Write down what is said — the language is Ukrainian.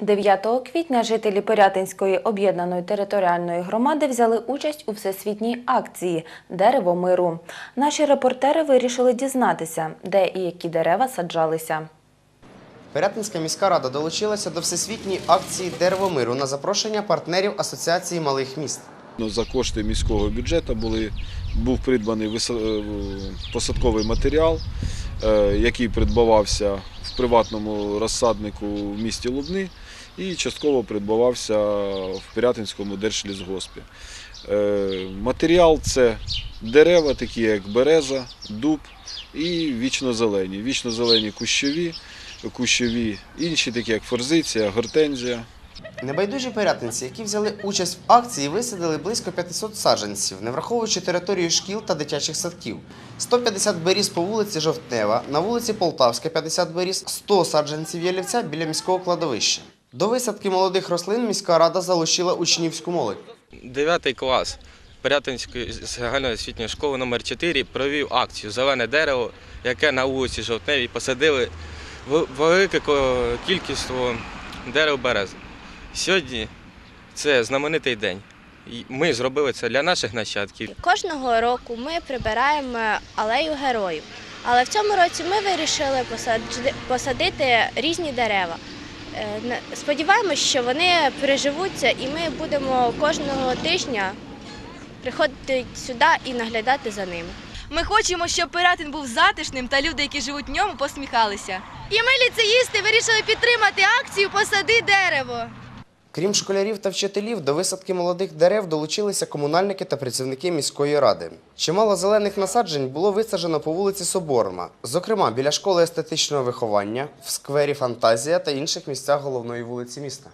9 квітня жителі Пирятинської об'єднаної територіальної громади взяли участь у всесвітній акції Дерево миру. Наші репортери вирішили дізнатися, де і які дерева саджалися. Пирятинська міська рада долучилася до всесвітньої акції Дерево миру на запрошення партнерів Асоціації малих міст. Ну, За кошти міського бюджету були, був придбаний е, посадковий матеріал, е, який придбавався приватному розсаднику в місті Лубни і частково придбавався в Пирятинському держлісгоспі. Е, Матеріал це дерева, такі як береза, дуб і вічнозелені. Вічнозелені кущові, кущові інші, такі як форзиція, гортензія. Небайдужі пирятинці, які взяли участь в акції, висадили близько 500 саджанців, не враховуючи територію шкіл та дитячих садків. 150 беріз по вулиці Жовтнева, на вулиці Полтавська 50 беріз, 100 саджанців ялівця біля міського кладовища. До висадки молодих рослин міська рада залучила учнівську молодь. Дев'ятий клас Пирятинської загальноосвітньої школи номер 4 провів акцію Зелене дерево, яке на вулиці Жовтневій посадили велике кількість дерев берез. Сьогодні це знаменитий день. І Ми зробили це для наших нащадків. Кожного року ми прибираємо алею героїв. Але в цьому році ми вирішили посадити різні дерева. Е, Сподіваємось, що вони переживуться, і ми будемо кожного тижня приходити сюди і наглядати за ними. Ми хочемо, щоб Пиратин був затишним та люди, які живуть в ньому, посміхалися. І ми, ліцеїсти, вирішили підтримати акцію Посади дерево. Крім школярів та вчителів, до висадки молодих дерев долучилися комунальники та працівники міської ради. Чимало зелених насаджень було висаджено по вулиці Соборна, зокрема біля школи естетичного виховання, в сквері Фантазія та інших місцях головної вулиці міста.